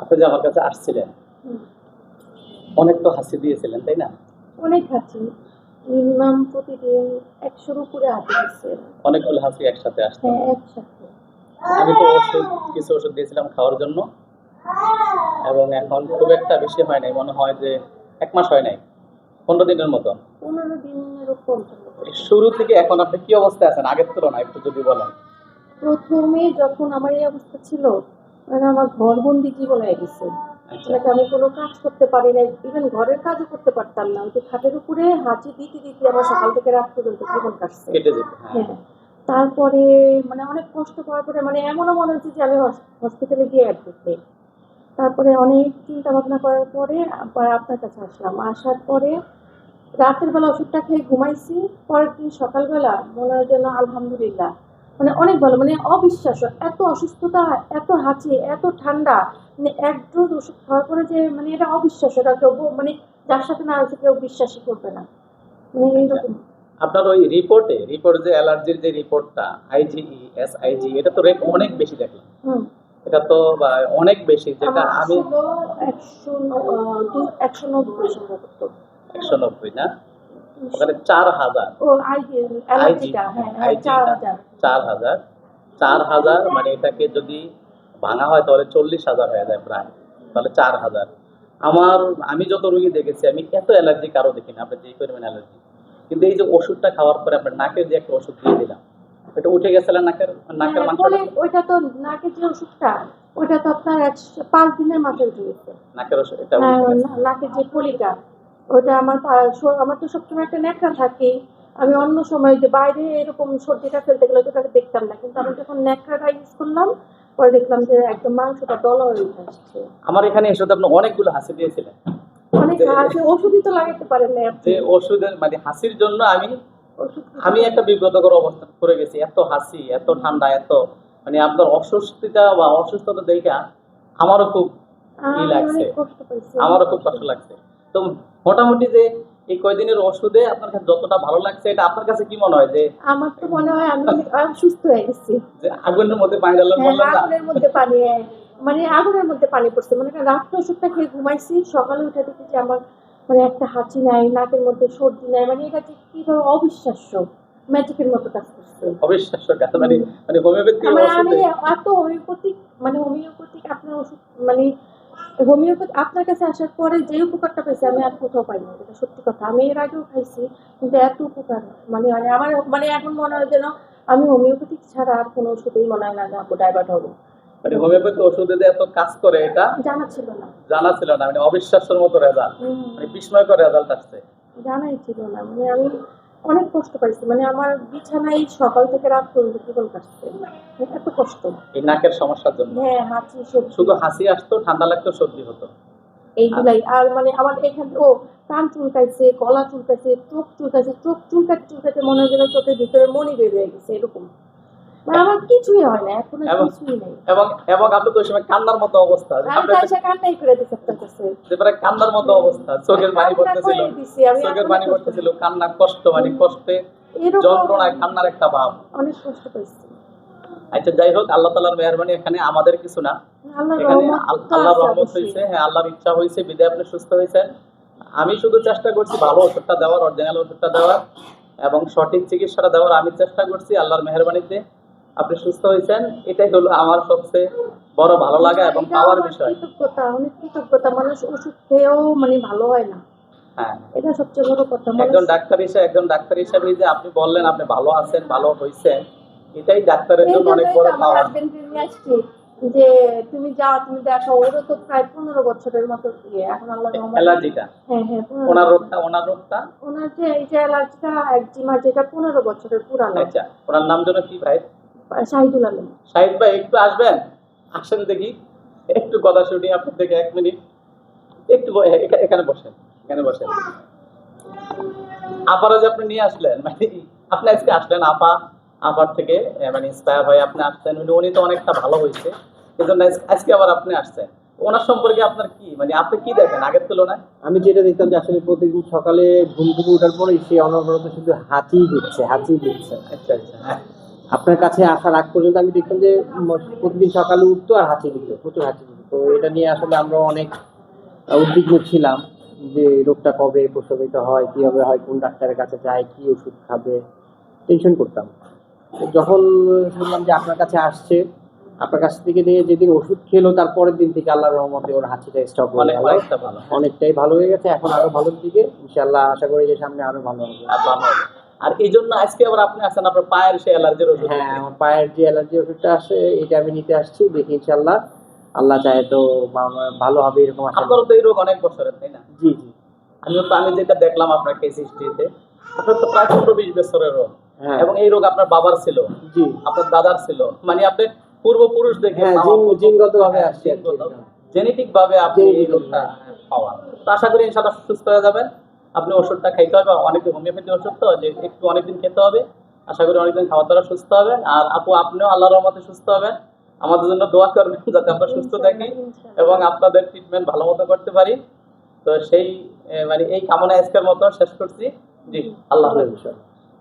আপনি যে আমার কাছে আসছিলেন অনেক তো হাসি দিয়েছিলেন তাই না? অনেক হাঁচি মিনিমাম প্রতিদিন একশোর উপরে দিচ্ছে অনেকগুলো হাসি একসাথে আসতো। হ্যাঁ একসাথে। আমি তো ওষুধ কিছু ওষুধ দিয়েছিলাম খাওয়ার জন্য। এবং এখন খুব একটা বেশি হয় নাই। মনে হয় যে এক মাস হয় নাই। পনেরো দিনের মতো? পনেরো শুরু থেকে এখন আপনি কি অবস্থায় আছেন? আগের তুলনায় একটু যদি বলেন। প্রথমে যখন আমার এই অবস্থা ছিল মানে আমার ঘরবন্দি জীবন হয়ে গেছে মানে আমি কোনো কাজ করতে পারি না ইভেন ঘরের কাজও করতে পারতাম না। ওই খাটের উপরে হাঁচি দিতে দিতে আমার সকাল থেকে রাত পর্যন্ত জীবন কাটছে। হ্যাঁ। হ্যাঁ। তারপরে মানে অনেক কষ্ট করার পরে মানে এমনও মনে হচ্ছে যে আমি হসপিটালে গিয়ে অ্যাডমিট হই। তারপরে অনেক চিন্তা ভাবনা করার পরে আবার আপনার কাছে আসলাম। আসার পরে রাতের বেলা ওষুধটা খেয়ে ঘুমাইছি পরের দিন সকালবেলা মনে হয় যেন আলহামদুলিল্লাহ। মানে অনেক ভালো মানে অবিশ্বাস্য এত অসুস্থতা এত হাঁচি এত ঠান্ডা মানে এক ডোজ ওষুধ খাওয়ার পরে যে মানে এটা অবিশ্বাস্য এটা কেউ মানে যার সাথে না আছে কেউ বিশ্বাসই করবে না। মানে এইরকম। আপনার ওই রিপোর্টে রিপোর্ট যে অ্যালার্জির যে রিপোর্টটা আইজিই এস আইজি এটা তো রেট অনেক বেশি দেখলাম। হুম। এটা তো অনেক বেশি যেটা আমি একশো একশো নব্বই সম্ভবত। একশো নব্বই না? ওখানে চার হাজার। হ্যাঁ হ্যাঁ আইজি চার হাজার। চার হাজার। মানে এটাকে যদি ভাঙা হয় তাহলে চল্লিশ হাজার হয়ে যায় প্রায়। তাহলে চার হাজার। আমার আমি যত রুগী দেখেছি আমি এত অ্যালার্জি কারও দেখি না আপনার যে পরিমাণ অ্যালার্জি। কিন্তু এই যে ওষুধটা খাওয়ার পরে আপনার নাকের যে একটা ওষুধ দিয়ে দিলাম এটা উঠে গেছিল নাকের নাকের হ্যাঁ, মাংস ওইটা তো নাকের যে ওষুধটা ওইটা তো আপনার পাঁচ দিনের মাথায় উঠে গেছে। নাকের ওষুধ এটা নাকের যে পলিটা ওইটা আমার আমার তো সবসময় একটা ন্যাকড়া থাকে। আমি অন্য সময় যে বাইরে এরকম সর্দিটা ফেলতে গেলে তো ওটাকে দেখতাম না। কিন্তু আমি যখন ন্যাকড়াটা ইউজ করলাম পরে দেখলাম যে একদম মাংসটা দলা হয়ে আসছে আমার এখানে এসে তো আপনি অনেকগুলো হাসি দিয়েছিলেন। অনেক আছে ওষুধই তো লাগাতে পারেন না যে ওষুধের মানে হাসির জন্য আমি আমি একটা বিব্রতকর অবস্থা করে গেছি। এত হাসি এত ঠান্ডা এত মানে আপনার অস্বস্তিটা বা অসুস্থতা দেখা আমারও খুব আমি লাগছে। আমারও খুব কষ্ট লাগছে। তো মোটামুটি যে এই কয়দিনের ওষুধে আপনার কাছে যতটা ভালো লাগছে এটা আপনার কাছে কি মনে হয় যে আমার তো মনে হয় আমি সুস্থ হয়ে গেছি। যে আগুনের মধ্যে পানি ডালার হ্যাঁ, বললাম না আগুনের মধ্যে পানি মানে আগুনের মধ্যে পানি পড়ছে। মানে রাত্রে ওষুধটা খেয়ে ঘুমাইছি সকালে উঠে দেখি যে আমার মানে একটা হাঁচি নাই নাকের মধ্যে সর্দি নাই মানে এটা যে কীভাবে অবিশ্বাস্য ম্যাজিকের মতো কাজ করছে। অবিশ্বাস্য কথা মানে মানে হোমিওপ্যাথি মানে আমি এত হোমিওপ্যাথিক মানে হোমিওপ্যাথিক আপনার ওষুধ মানে হোমিওপ্যাথি আপনার কাছে আসার পরে যে উপকারটা পেয়েছি আমি আর কোথাও পাইনি এটা সত্যি কথা। আমি এর আগেও খাইছি কিন্তু এত উপকার মানে মানে আমার মানে এখন মনে হয় যেন আমি হোমিওপ্যাথিক ছাড়া আর কোনো ওষুধেই মনে হয় না যাব ডাইভার্ট হব। মানে হোমিওপ্যাথি ওষুধে যে এত কাজ করে এটা জানা ছিল না। জানা ছিল না মানে অবিশ্বাস্যের মতো রেজাল্ট মানে বিস্ময়কর রেজাল্ট আসছে। জানাই ছিল না। মানে আমি অনেক কষ্ট পাইছি। মানে আমার বিছানায় সকাল থেকে রাত পর্যন্ত জীবন কাটছে। এত কষ্ট। এই নাকের সমস্যার জন্য। হ্যাঁ হাঁচি সর্দি শুধু হাসি আসতো ঠান্ডা লাগতো সর্দি হতো। এইগুলাই। আর মানে আমার এখানে ও কান চুলকাইছে গলা চুলকাইছে চোখ চুলকাইছে চোখ চুলকাতে চুলকাতে মনে হয় যেন চোখের ভিতরে মনি বের হয়ে গেছে এরকম। আমার কিছুই হয় না এখন কিছুই নেই। এবং এবং আপনি তো সময় কান্নার মতো অবস্থা আপনি তো কান্নাই করে দিচ্ছি আপনার কাছে কান্নার মতো অবস্থা চোখের পানি পড়তেছিল করে দিছি, আমি চোখের পানি পড়তেছিল কান্না কষ্ট মানে কষ্টে যন্ত্রণায় কান্নার একটা ভাব। অনেক কষ্ট পাইছি। আচ্ছা যাই হোক আল্লাহ তালার মেহরবানি এখানে আমাদের কিছু না। আল্লাহ এখানে রহমত হয়েছে হ্যাঁ আল্লাহর ইচ্ছা হয়েছে বিদায় আপনি সুস্থ হয়েছেন আমি শুধু চেষ্টা করছি ভালো ওষুধটা দেওয়ার অরিজিনাল ওষুধটা দেওয়ার এবং সঠিক চিকিৎসাটা দেওয়ার। আমি চেষ্টা করছি আল্লাহর মেহরবানিতে। আপনি সুস্থ হয়েছেন? এটাই হলো আমার সবচেয়ে বড় ভালো লাগা এবং পাওয়ার বিষয়। কৃতজ্ঞতা অনেক কৃতজ্ঞতা। মানুষ ওষুধ খেয়েও মানে ভালো হয় না। হ্যাঁ। এটা সবচেয়ে বড় কথা। একজন ডাক্তার হিসেবে একজন ডাক্তার হিসেবে যে আপনি বললেন আপনি ভালো আছেন ভালো হয়েছেন এটাই ডাক্তারের জন্য অনেক বড় যে তুমি যাও তুমি দেখো ওরও তো প্রায় পনেরো বছরের মতো ইয়ে। এখন আল্লাহ অ্যালার্জিটা। হ্যাঁ হ্যাঁ ওনার রোগটা ওনার রোগটা? ওনার যে এই যে অ্যালার্জিটা একজিমা যেটা পনেরো বছরের পুরানো। আচ্ছা ওনার নাম যেন কি ভাই? শাহিদুল আলম। শাহিদ ভাই একটু আসবেন? আসেন দেখি। একটু কথা শুনি আপনার থেকে এক মিনিট। একটু এখানে বসেন এখানে বসেন। আপারও যে আপনি নিয়ে আসলেন? মানে আপনি আজকে আসলেন আপা আপার থেকে মানে ইন্সপায়ার হয়ে আপনি আসছেন উনি উনি তো অনেকটা ভালো হয়েছে। এই জন্য আজকে আবার আপনি আসছেন। ওনার সম্পর্কে আপনার কি? মানে আপনি কি দেখেন আগের তুলনায়? আমি যেটা দেখতাম যে আসলে প্রতিদিন সকালে ঘুম থেকে ওঠার পরে সে অনবরত শুধু হাঁচি দিচ্ছে হাঁচি দিচ্ছে। আচ্ছা আচ্ছা হ্যাঁ। আপনার কাছে আসার আগ পর্যন্ত আমি দেখতাম যে প্রতিদিন সকালে উঠতো আর হাঁচি দিত প্রচুর হাঁচি দিত। তো এটা নিয়ে আসলে আমরা অনেক উদ্বিগ্ন ছিলাম যে রোগটা কবে প্রসবিত হয় কীভাবে হয় কোন ডাক্তারের কাছে যায় কি ওষুধ খাবে টেনশন করতাম। তো যখন শুনলাম যে আপনার কাছে আসছে আপনার কাছ থেকে নিয়ে যেদিন ওষুধ খেলো তার পরের দিন থেকে আল্লাহ রহমতে ওর হাঁচিটা স্টপ হয়ে গেল। অনেকটাই ভালো হয়ে গেছে এখন আরও ভালোর দিকে। ইনশাল্লাহ আশা করি যে সামনে আরও ভালো হবে। আর এই জন্য আজকে আবার আপনি আসেন আপনার পায়ের সে অ্যালার্জির ওষুধ হ্যাঁ আমার পায়ের যে অ্যালার্জি ওষুধটা আসে এটা আমি নিতে আসছি দেখি ইনশাল্লাহ আল্লাহ চায় তো ভালো হবে এরকম আশা আপনারও তো এই রোগ অনেক বছরের তাই না? জি জি। আমিও তো আমি যেটা দেখলাম আপনার কেস হিস্ট্রিতে আপনার তো প্রায় পনেরো বিশ বছরের রোগ। হ্যাঁ। এবং এই রোগ আপনার বাবার ছিল জি। আপনার দাদার ছিল। মানে আপনি পূর্বপুরুষ দেখে হ্যাঁ জিন জিনগতভাবে আসছে জেনেটিক ভাবে আপনি এই রোগটা পাওয়া। তো আশা করি ইনশাআল্লাহ সুস্থ হয়ে যাবেন। আপনি ওষুধটা খাইতে হবে অনেক হোমিওপ্যাথি ওষুধ তো যে একটু অনেকদিন খেতে হবে। আশা করি অনেকদিন খাওয়া দাওয়া সুস্থ হবে। আর আপু আপনিও আল্লাহর মতে সুস্থ হবেন। আমাদের জন্য দোয়া করবেন যাতে আমরা সুস্থ থাকি এবং আপনাদের ট্রিটমেন্ট ভালো মতো করতে পারি। তো সেই মানে এই কামনা আজকের মতো শেষ করছি। জি আল্লাহ হাফেজ।